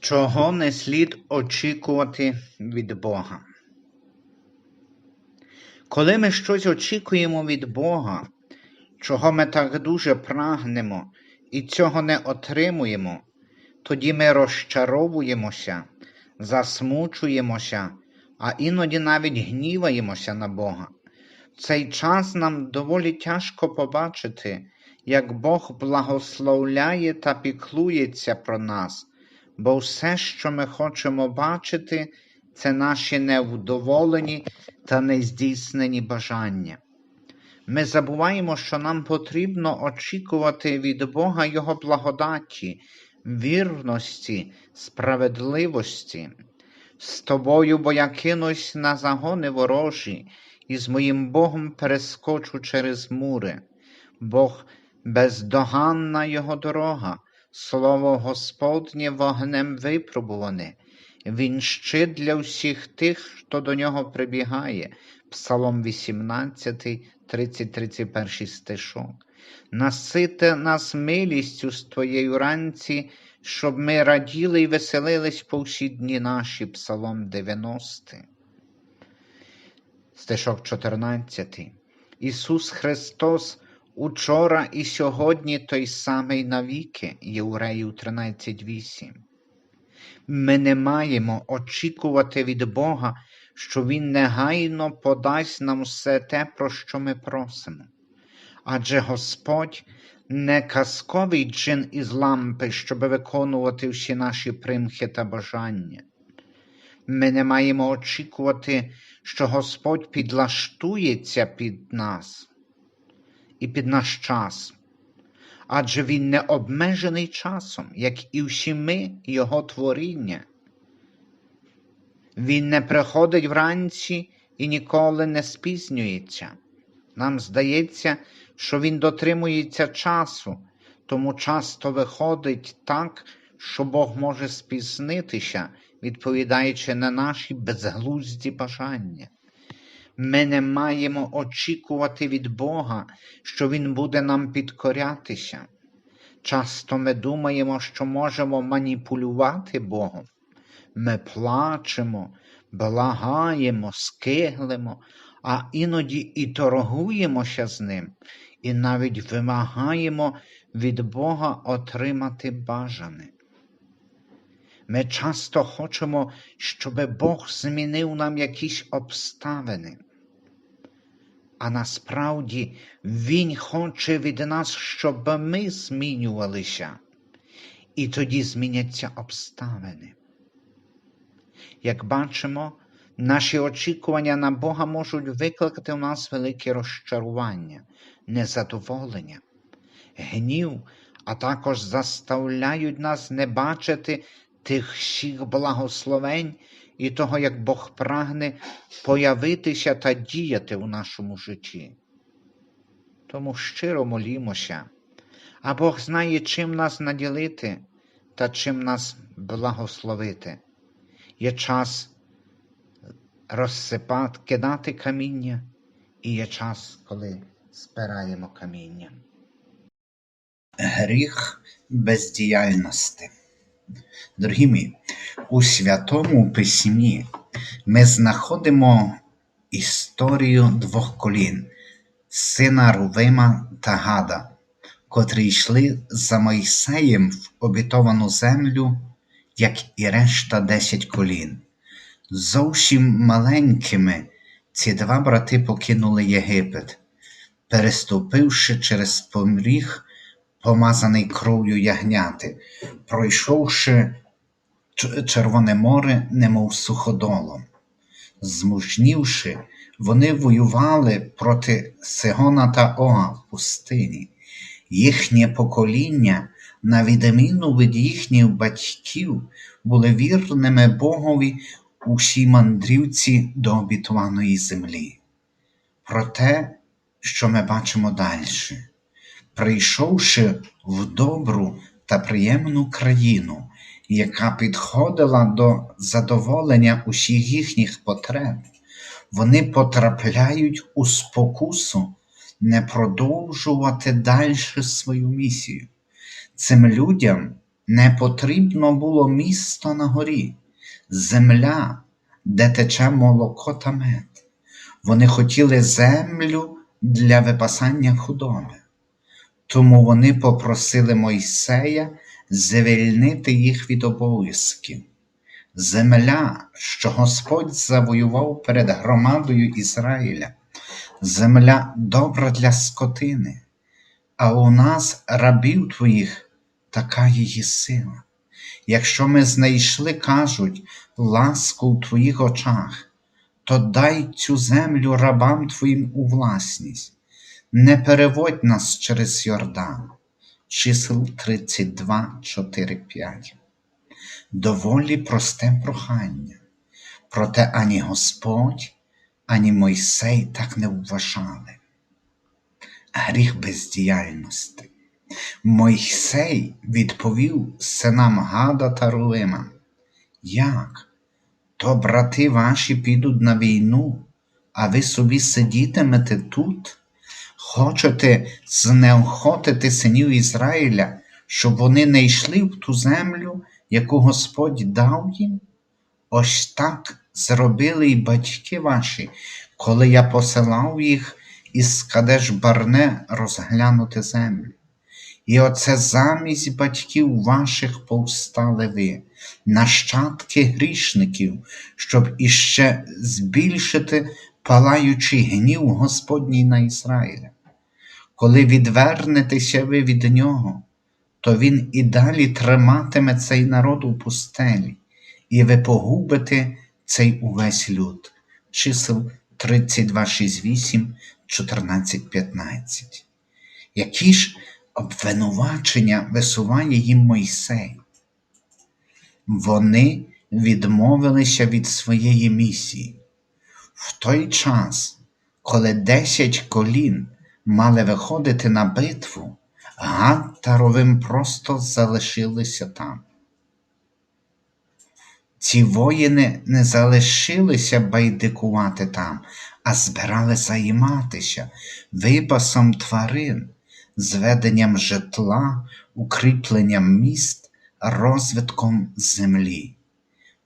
Чого не слід очікувати від Бога? Коли ми щось очікуємо від Бога, чого ми так дуже прагнемо і цього не отримуємо, тоді ми розчаровуємося, засмучуємося, а іноді навіть гніваємося на Бога. В цей час нам доволі тяжко побачити, як Бог благословляє та піклується про нас, бо все, що ми хочемо бачити, це наші невдоволені та нездійснені бажання. Ми забуваємо, що нам потрібно очікувати від Бога Його благодаті, вірності, справедливості. З тобою, бо я кинусь на загони ворожі, і з моїм Богом перескочу через мури. Бог бездоганна його дорога, слово Господнє вогнем випробуване. Він щит для всіх тих, хто до нього прибігає. Псалом 18, 30, 31 стишок. Насите нас милістю з твоєю ранці, щоб ми раділи і веселились по всі дні наші. Псалом 90. Стишок 14. Ісус Христос учора і сьогодні той самий навіки. Євреїв 13.8. Ми не маємо очікувати від Бога, що Він негайно подасть нам все те, про що ми просимо. Адже Господь не казковий джин із лампи, щоб виконувати всі наші примхи та бажання. Ми не маємо очікувати, що Господь підлаштується під нас і під наш час, адже Він не обмежений часом, як і всі ми, Його творіння. Він не приходить вранці і ніколи не спізнюється. Нам здається, що він дотримується часу, тому часто виходить так, що Бог може спізнитися, відповідаючи на наші безглузді бажання. Ми не маємо очікувати від Бога, що Він буде нам підкорятися. Часто ми думаємо, що можемо маніпулювати Богом. Ми плачемо, благаємо, скиглимо, а іноді і торгуємося з ним, і навіть вимагаємо від Бога отримати бажане. Ми часто хочемо, щоб Бог змінив нам якісь обставини. А насправді Він хоче від нас, щоб ми змінювалися, і тоді зміняться обставини. Як бачимо, наші очікування на Бога можуть викликати у нас велике розчарування, незадоволення, гнів, а також заставляють нас не бачити тих всіх благословень і того, як Бог прагне появитися та діяти у нашому житті. Тому щиро молімося, а Бог знає, чим нас наділити та чим нас благословити. Є час розсипати, кидати каміння, і є час, коли спираємо каміння. Гріх бездіяльності. Дорогі мої, у Святому Письмі ми знаходимо історію двох колін сина Рувима та Гада, котрі йшли за Мойсеєм в обітовану землю, як і решта десять колін. Зовсім маленькими ці два брати покинули Єгипет, переступивши через помріг, помазаний кров'ю ягняти, пройшовши Червоне море, немов суходолом. Змужнівши, вони воювали проти Сигона та Ога в пустині. Їхнє покоління, на відміну від їхніх батьків, були вірними Богові у всій мандрівці до обітуваної землі. Про те, що ми бачимо далі, прийшовши в добру та приємну країну, яка підходила до задоволення усіх їхніх потреб, вони потрапляють у спокусу не продовжувати далі свою місію. Цим людям не потрібно було місто на горі, земля, де тече молоко та мед. Вони хотіли землю для випасання худоби. Тому вони попросили Мойсея звільнити їх від обов'язків. Земля, що Господь завоював перед громадою Ізраїля, земля добра для скотини, а у нас, рабів твоїх, така її сила. Якщо ми знайшли, кажуть, ласку в твоїх очах, то дай цю землю рабам твоїм у власність, не переводь нас через Йордан. Чисел 32, 4, 5. Доволі просте прохання. Проте ані Господь, ані Мойсей так не вважали. Гріх бездіяльності. Мойсей відповів синам Гада та Рулима. Як? То брати ваші підуть на війну, а ви собі сидітимете тут? Хочете знеохотити синів Ізраїля, щоб вони не йшли в ту землю, яку Господь дав їм? Ось так зробили й батьки ваші, коли я посилав їх із Кадеш Барне розглянути землю. І оце замість батьків ваших повстали ви, нащадки грішників, щоб іще збільшити палаючий гнів Господній на Ізраїля. Коли відвернетеся ви від нього, то він і далі триматиме цей народ у пустелі, і ви погубите цей увесь люд. Чисел 32, 6, 8, 14, 15. Які ж обвинувачення висуває їм Мойсей? Вони відмовилися від своєї місії. В той час, коли десять колін мали виходити на битву, Ровим просто залишилися там. Ці воїни не залишилися байдикувати там, а збирали займатися випасом тварин, зведенням житла, укріпленням міст, розвитком землі.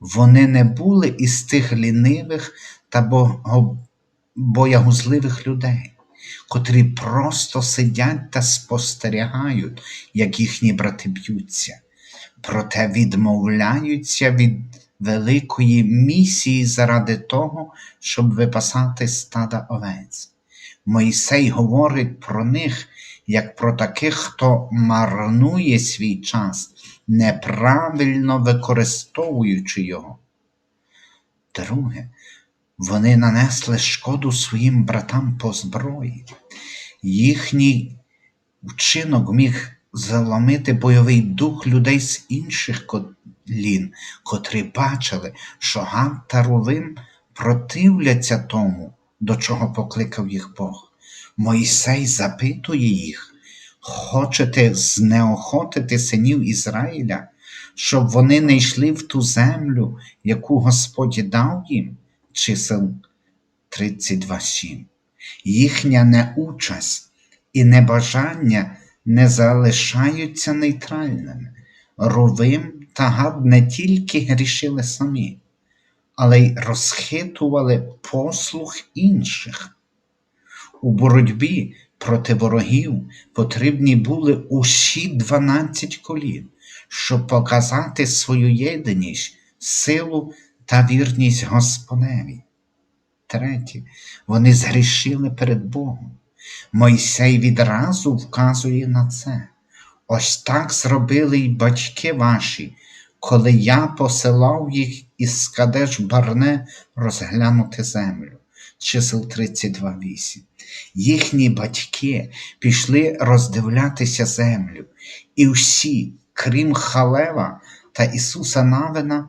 Вони не були із тих лінивих та боягузливих людей, котрі просто сидять та спостерігають, як їхні брати б'ються, проте відмовляються від великої місії заради того, щоб випасати стада овець. Мойсей говорить про них як про таких, хто марнує свій час, неправильно використовуючи його. Друге, вони нанесли шкоду своїм братам по зброї. Їхній вчинок міг заломити бойовий дух людей з інших колін, котрі бачили, що Гад та Рувим противляться тому, до чого покликав їх Бог. Мойсей запитує їх, хочете знеохотити синів Ізраїля, щоб вони не йшли в ту землю, яку Господь дав їм? Чисел 32.7. Їхня неучасть і небажання не залишаються нейтральними. Ровим та Гад не тільки грішили самі, але й розхитували послух інших. У боротьбі проти ворогів потрібні були усі 12 колін, щоб показати свою єдиність, силу та вірність Господеві. Третє, вони згрішили перед Богом. Мойсей відразу вказує на це. Ось так зробили й батьки ваші, коли я посилав їх із Кадеш Барне розглянути землю. Чисел 32.8. Їхні батьки пішли роздивлятися землю, і всі, крім Халева та Ісуса Навина,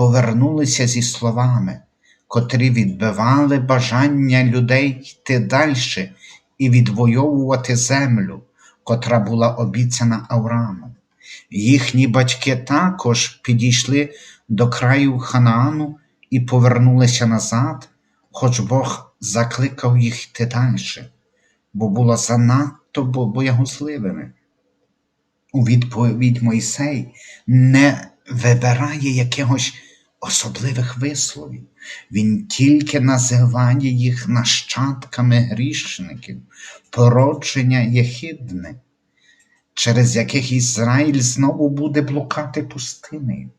повернулися зі словами, котрі відбивали бажання людей йти далі і відвоювати землю, котра була обіцяна Авраамом. Їхні батьки також підійшли до краю Ханаану і повернулися назад, хоч Бог закликав їх йти далі, бо було занадто бо- боягузливими. У відповідь Мойсей не вибирає якихось особливих висловів. Він тільки називає їх нащадками грішників, породження єхидне, через яких Ізраїль знову буде блукати пустинею.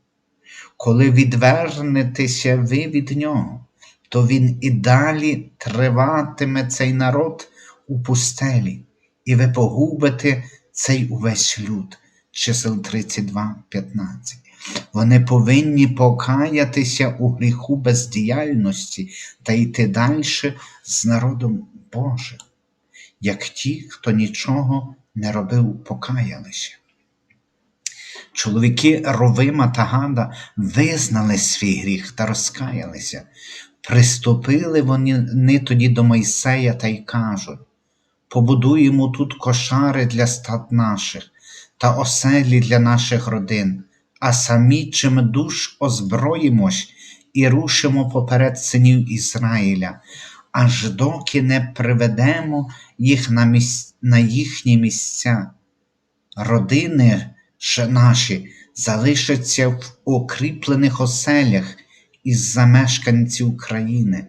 Коли відвернетеся ви від нього, то він і далі триватиме цей народ у пустелі, і ви погубите цей увесь люд. Чисел 32, 15. Вони повинні покаятися у гріху бездіяльності та йти далі з народом Божим, як ті, хто нічого не робив, покаялися. Чоловіки Ровима та Гада визнали свій гріх та розкаялися. Приступили вони тоді до Мойсея та й кажуть: побудуємо тут кошари для стад наших та оселі для наших родин, а самі чим душ озброїмось і рушимо поперед синів Ізраїля, аж доки не приведемо їх на, місць... на їхні місця. Родини ж наші залишаться в укріплених оселях із замешканців країни.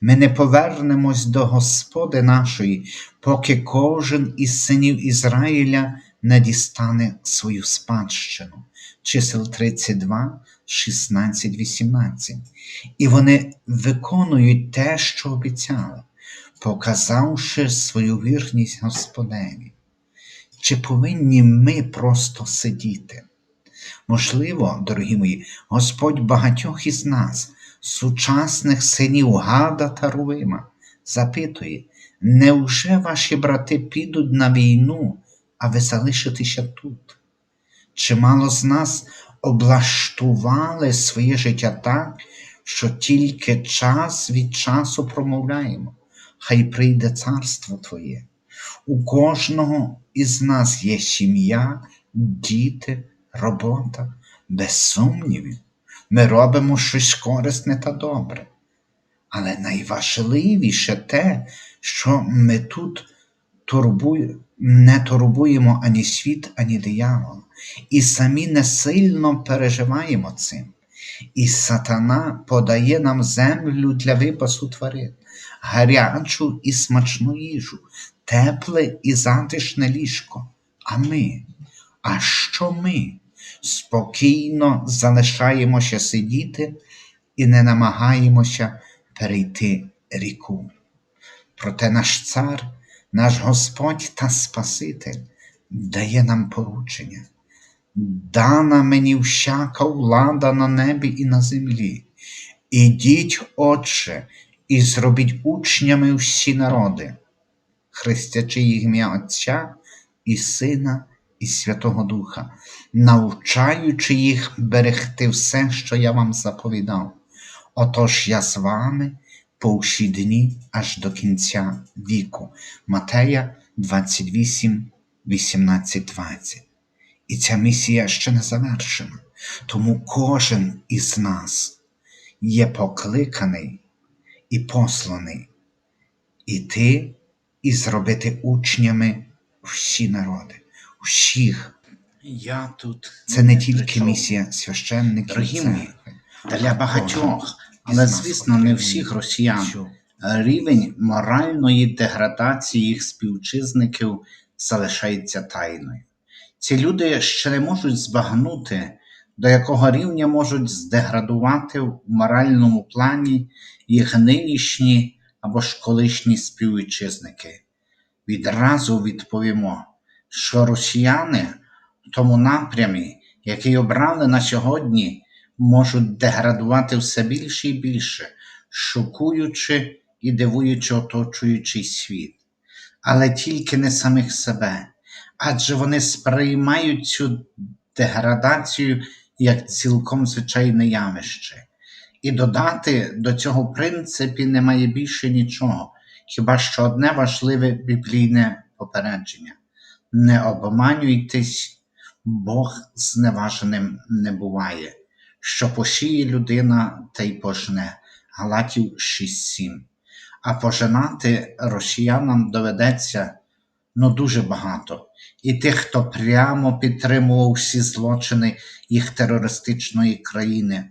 Ми не повернемось до Господи нашої, поки кожен із синів Ізраїля не дістане свою спадщину. Чисел 32, 16, 18. І вони виконують те, що обіцяли, показавши свою вірність Господеві. Чи повинні ми просто сидіти? Можливо, дорогі мої, Господь багатьох із нас, сучасних синів Гада та Рувима, запитує, невже ваші брати підуть на війну, а ви залишитеся тут? Чимало з нас облаштували своє життя так, що тільки час від часу промовляємо, хай прийде царство Твоє. У кожного із нас є сім'я, діти, робота, без сумнівів. Ми робимо щось корисне та добре. Але найважливіше те, що ми тут турбує, не турбуємо ані світ, ані диявол, і самі не сильно переживаємо цим. І сатана подає нам землю для випасу тварин, гарячу і смачну їжу, тепле і затишне ліжко. А ми, а що ми? Спокійно залишаємося сидіти і не намагаємося перейти ріку. Проте наш цар, наш Господь та Спаситель дає нам поручення. Дана мені всяка влада на небі і на землі. Ідіть, Отче, і зробіть учнями всі народи, хрестячи їх ім'я Отця і Сина і Святого Духа, навчаючи їх берегти все, що я вам заповідав. Отож я з вами по всі дні аж до кінця віку. Матея 28, 18, 20. І ця місія ще не завершена, тому кожен із нас є покликаний і посланий іти і зробити учнями всі народи, всіх. Я тут Це не тільки місія священників. Церкви. для багатьох, але звісно, не всіх росіян. Рівень моральної деградації їх співвітчизників залишається тайною. Ці люди ще не можуть збагнути, до якого рівня можуть здеградувати в моральному плані їх нинішні або ж колишні співвітчизники. Відразу відповімо, що росіяни в тому напрямі, який обрали на сьогодні, можуть деградувати все більше і більше, шокуючи і дивуючи оточуючий світ, але тільки не самих себе, адже вони сприймають цю деградацію як цілком звичайне явище. І додати до цього в принципі немає більше нічого, хіба що одне важливе біблійне попередження: не обманюйтесь, Бог зневаженим не буває, що посіє людина та й пожне. Галатів 6.7. А пожинати росіянам доведеться ну дуже багато, і тих, хто прямо підтримував всі злочини їх терористичної країни,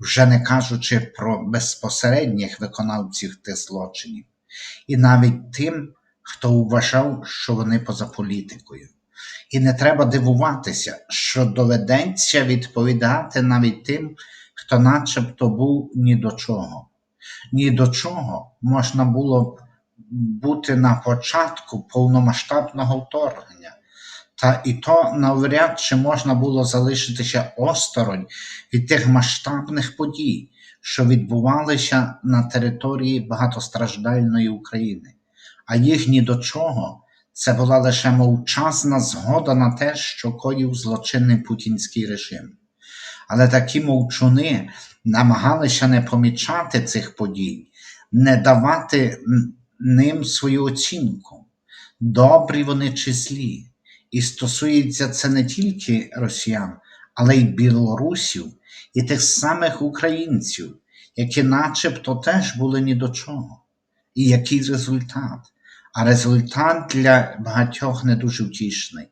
вже не кажучи про безпосередніх виконавців тих злочинів, і навіть тим, хто вважав, що вони поза політикою. І не треба дивуватися, що доведеться відповідати навіть тим, хто начебто був ні до чого. Ні до чого можна було бути на початку повномасштабного вторгнення, та і то навряд чи можна було залишитися осторонь від тих масштабних подій, що відбувалися на території багатостраждальної України, а їх ні до чого це була лише мовчазна згода на те, що коїв злочинний путінський режим. Але такі мовчуни намагалися не помічати цих подій, не давати ним свою оцінку, добрі вони чи злі. І стосується це не тільки росіян, але й білорусів і тих самих українців, які начебто теж були ні до чого. І який результат? А результат для багатьох не дуже втішний.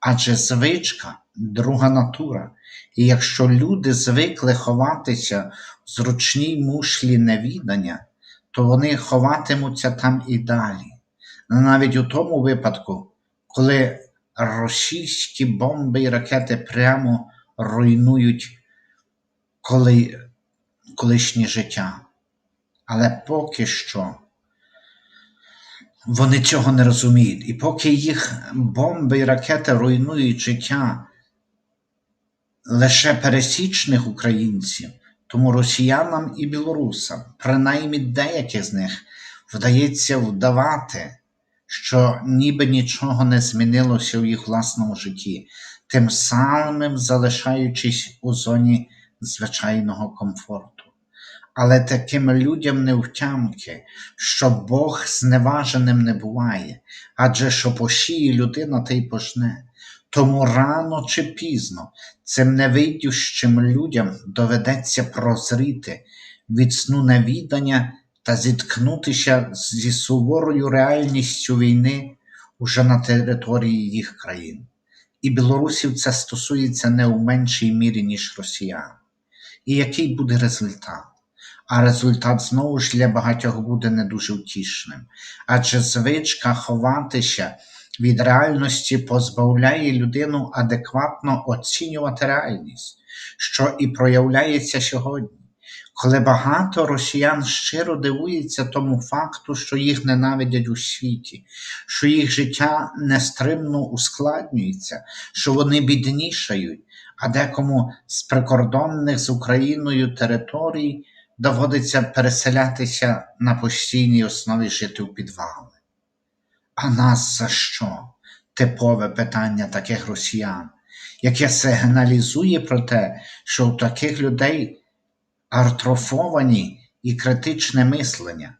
Адже звичка друга натура. І якщо люди звикли ховатися в зручній мушлі невідання, то вони ховатимуться там і далі. Навіть у тому випадку, коли російські бомби і ракети прямо руйнують коли, колишнє життя. Але поки що вони цього не розуміють. І поки їх бомби і ракети руйнують життя лише пересічних українців, тому росіянам і білорусам, принаймні деяких з них, вдається вдавати, що ніби нічого не змінилося в їх власному житті, тим самим залишаючись у зоні звичайного комфорту. Але таким людям не втямки, що Бог зневаженим не буває, адже що посіє людина, та й пожне. Тому рано чи пізно цим невидющим людям доведеться прозріти від сну невідання та зіткнутися зі суворою реальністю війни уже на території їх країн. І білорусів це стосується не у меншій мірі, ніж росіян. І який буде результат? А результат знову ж для багатьох буде не дуже втішним, адже звичка ховатися від реальності позбавляє людину адекватно оцінювати реальність, що і проявляється сьогодні, коли багато росіян щиро дивуються тому факту, що їх ненавидять у світі, що їх життя нестримно ускладнюється, що вони біднішають, а декому з прикордонних з Україною територій доводиться переселятися на постійній основі жити у підвали. А нас за що? Типове питання таких росіян, яке сигналізує про те, що у таких людей артрофовані і критичне мислення,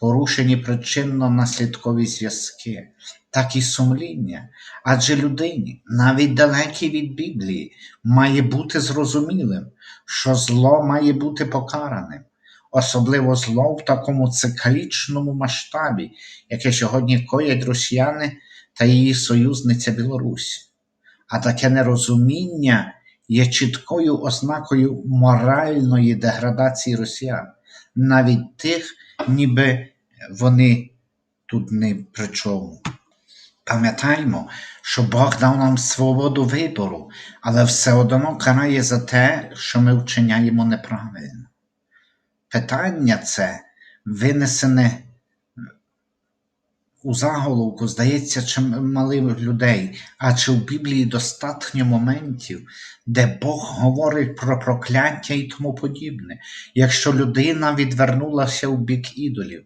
порушені причинно-наслідкові зв'язки, так і сумління, адже людині, навіть далекій від Біблії, має бути зрозумілим, що зло має бути покараним, особливо зло в такому циклічному масштабі, яке сьогодні коять росіяни та її союзниця Білорусь. А таке нерозуміння є чіткою ознакою моральної деградації росіян, навіть тих, ніби вони тут не при чому. Пам'ятаймо, що Бог дав нам свободу вибору, але все одно карає за те, що ми вчиняємо неправильно. Питання це винесене у заголовку, здається, чимали людей, а чи в Біблії достатньо моментів, де Бог говорить про прокляття і тому подібне, якщо людина відвернулася в бік ідолів.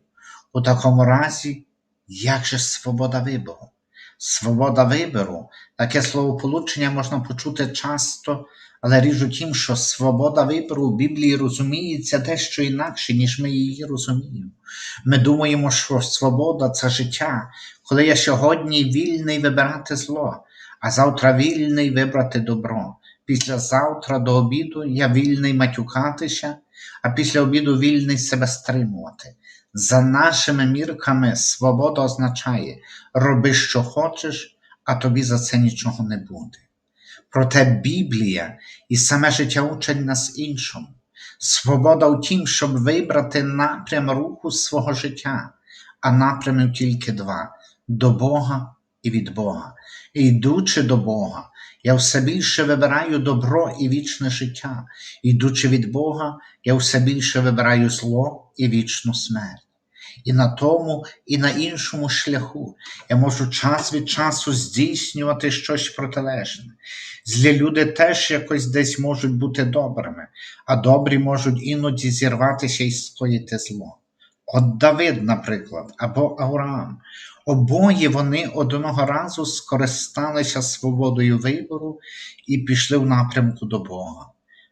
У такому разі, як же свобода вибору? Свобода вибору, таке словополучення можна почути часто, але ріж у тім, що свобода вибору в Біблії розуміється дещо інакше, ніж ми її розуміємо. Ми думаємо, що свобода це життя, коли я сьогодні вільний вибирати зло, а завтра вільний вибрати добро. Післязавтра до обіду я вільний матюкатися, а після обіду вільний себе стримувати. За нашими мірками свобода означає роби, що хочеш, а тобі за це нічого не буде. Проте Біблія і саме життя учать нас іншому. Свобода в тім, щоб вибрати напрям руху свого життя, а напрямів тільки два до Бога і від Бога. І йдучи до Бога, я все більше вибираю добро і вічне життя. Йдучи від Бога, я все більше вибираю зло і вічну смерть. І на тому, і на іншому шляху я можу час від часу здійснювати щось протилежне. Злі люди теж якось десь можуть бути добрими, а добрі можуть іноді зірватися і скоїти зло. От Давид, наприклад, або Авраам. Обоє вони одного разу скористалися свободою вибору і пішли в напрямку до Бога.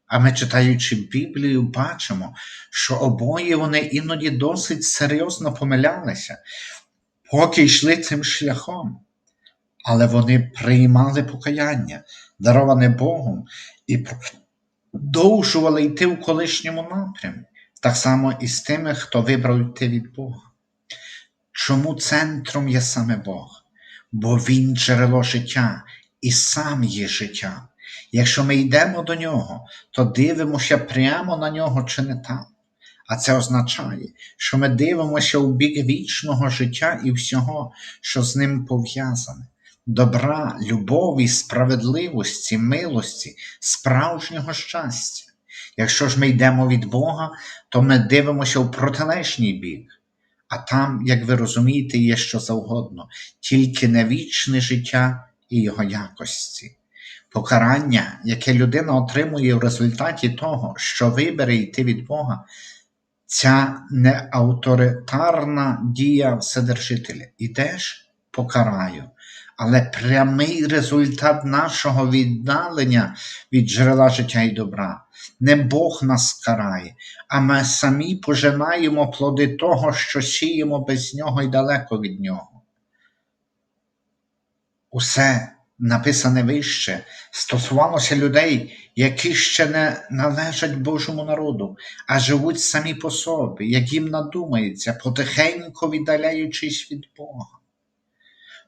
А ми, читаючи Біблію, бачимо, що обоє вони іноді досить серйозно помилялися, поки йшли цим шляхом. Але вони приймали покаяння, дароване Богом, і продовжували йти в колишньому напрямі, так само і з тими, хто вибрав йти від Бога. Чому центром є саме Бог? Бо Він джерело життя і сам є життя. Якщо ми йдемо до нього, то дивимося прямо на нього чи не там. А це означає, що ми дивимося у бік вічного життя і всього, що з ним пов'язане. Добра, любові, справедливості, милості, справжнього щастя. Якщо ж ми йдемо від Бога, то ми дивимося у протилежній бік. А там, як ви розумієте, є що завгодно, тільки не вічне життя і його якості. Покарання, яке людина отримує в результаті того, що вибере йти від Бога, ця неавторитарна дія Вседержителя. Ідеш, покараю. Але прямий результат нашого віддалення від джерела життя і добра. Не Бог нас карає, а ми самі пожинаємо плоди того, що сіємо без нього і далеко від нього. Усе написане вище стосувалося людей, які ще не належать Божому народу, а живуть самі по собі, як їм надумається, потихеньку віддаляючись від Бога.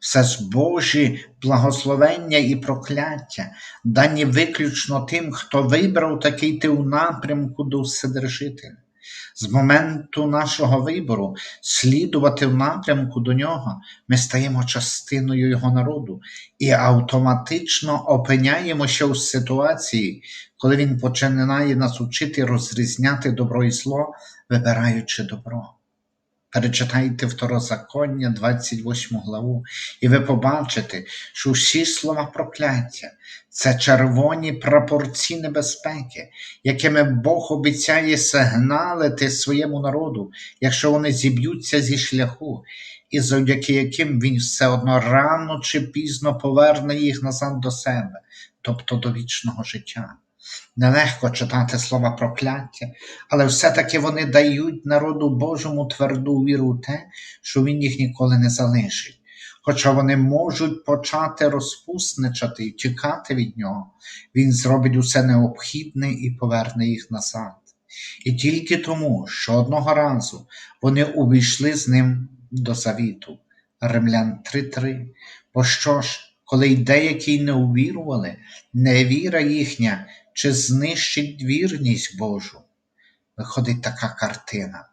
Все ж Божі благословення і прокляття дані виключно тим, хто вибрав такий ти у напрямку до Вседержителя. З моменту нашого вибору слідувати в напрямку до нього, ми стаємо частиною його народу і автоматично опиняємося у ситуації, коли він починає нас учити розрізняти добро і зло, вибираючи добро. Перечитайте Второзаконня, 28 главу, і ви побачите, що всі слова прокляття це червоні прапорці небезпеки, якими Бог обіцяє сигналити своєму народу, якщо вони зіб'ються зі шляху, і завдяки яким він все одно рано чи пізно поверне їх назад до себе, тобто до вічного життя. Нелегко читати слова прокляття, але все-таки вони дають народу Божому тверду віру в те, що він їх ніколи не залишить. Хоча вони можуть почати розпусничати і тікати від нього, він зробить усе необхідне і поверне їх назад. І тільки тому, що одного разу вони увійшли з ним до завіту. Римлян 3.3. Бо що ж, коли й деякі не увірували, невіра їхня чи знищить вірність Божу. Виходить така картина.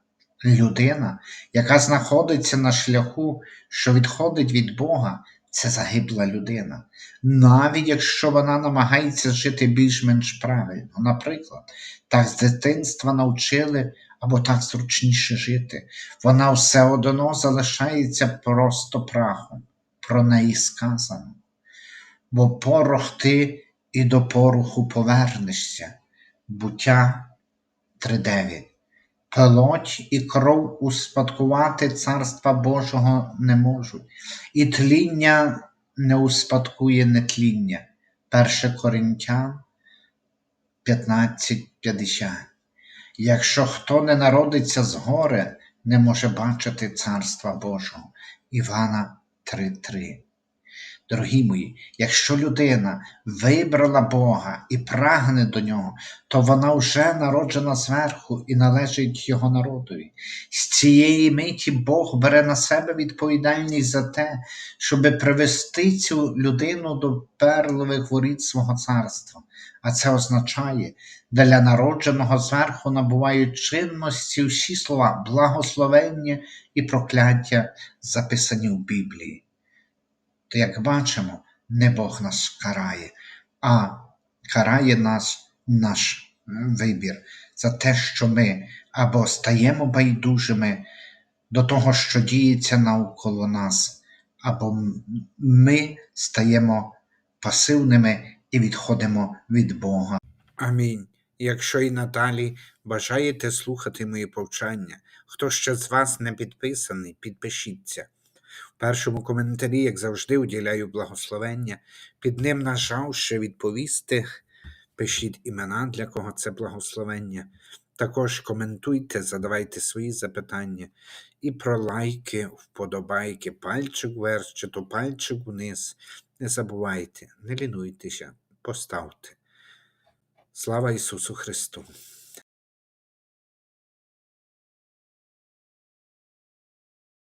Людина, яка знаходиться на шляху, що відходить від Бога, це загибла людина. Навіть якщо вона намагається жити більш-менш правильно. Наприклад, так з дитинства навчили або так зручніше жити, вона все одно залишається просто прахом. Про неї сказано. Бо порох ти і до поруху повернешся. Буття 3.9. Плоть і кров успадкувати Царства Божого не можуть, і тління не успадкує нетління. 1 Коринтян 15.50. Якщо хто не народиться згори, не може бачити Царства Божого. Івана 3.3. Дорогі мої, якщо людина вибрала Бога і прагне до нього, то вона вже народжена зверху і належить його народові. З цієї миті Бог бере на себе відповідальність за те, щоб привести цю людину до перлових воріт свого царства. А це означає, для народженого зверху набувають чинності всі слова благословення і прокляття, записані в Біблії. То, як бачимо, не Бог нас карає, а карає нас наш вибір за те, що ми або стаємо байдужими до того, що діється навколо нас, або ми стаємо пасивними і відходимо від Бога. Амінь. Якщо і надалі бажаєте слухати мої повчання, хто ще з вас не підписаний, підпишіться. Першому коментарі, як завжди, уділяю благословення. Під ним нажавши відповісти, пишіть імена, для кого це благословення. Також коментуйте, задавайте свої запитання. І про лайки, вподобайки, пальчик вверх чи то пальчик вниз. Не забувайте, не лінуйтеся, поставте. Слава Ісусу Христу!